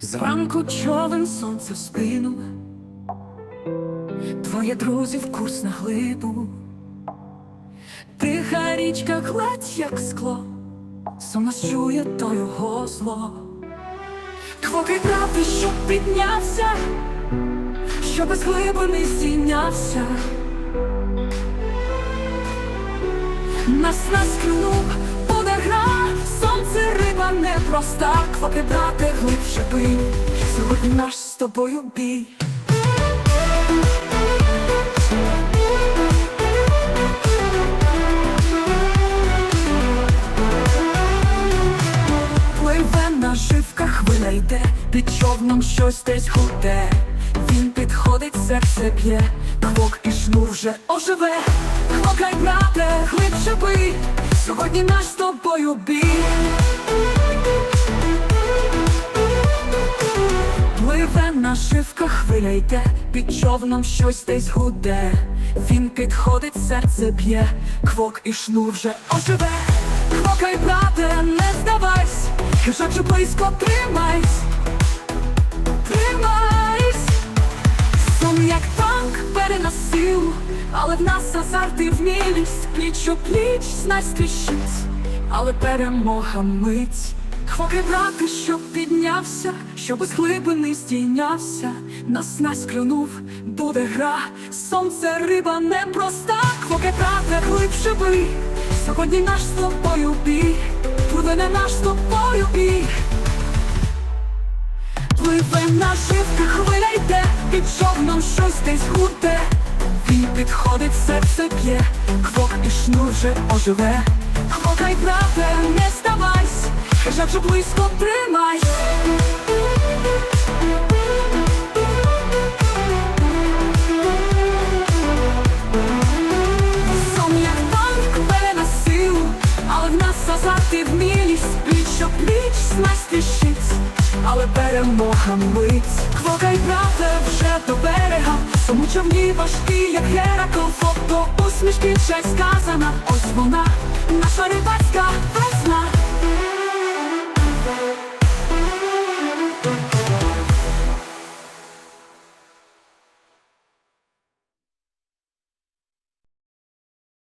Зранку човен сонце в спину, Твоє друзі в курс на глибу, Тиха річка гладь, як скло, Сумно чує то його зло. Квоки правди, щоб піднявся, що без глибини здійнявся. Нас наскринув буде гра, сонце риба непроста, квоки брати глибше бий, сьогодні наш з тобою бій. Пливе наживка, хвиля йде, під човном щось десь гуде. Він підходить, серце б'є, квок і шнур вже оживе. Квокай, брате, глибше бий, сьогодні наш з тобою бій. Наживка, хвиля йде, під човном щось десь гуде. Він підходить, серце б'є, квок і шнур вже оживе. Квокай, брате, не здавайсь, хижак же близько тримайсь, тримайсь, сон як танк силу, але в нас азарт і вмілість, пліч у пліч снасть тріщить, але перемога мить. Хвоки брати, щоб піднявся, щоб без глибини здійнявся, нас насклюнув, буде гра, сонце риба непроста, Хвоки брате, глибше бий, сьогодні наш з тобою бій, пливе не наш з тобою бій. Пливе наживка, хвиля йде, під човном щось десь гуде. Він підходить, серце п'є, квок і шнур вже оживе. Квокай, брате, не здавайсь, хижак же близько тримайсь. Снасть але перемога мить. Квокай, брате, вже до берега, тому човні важкі, як Геракл, фото усмішки честь сказана, ось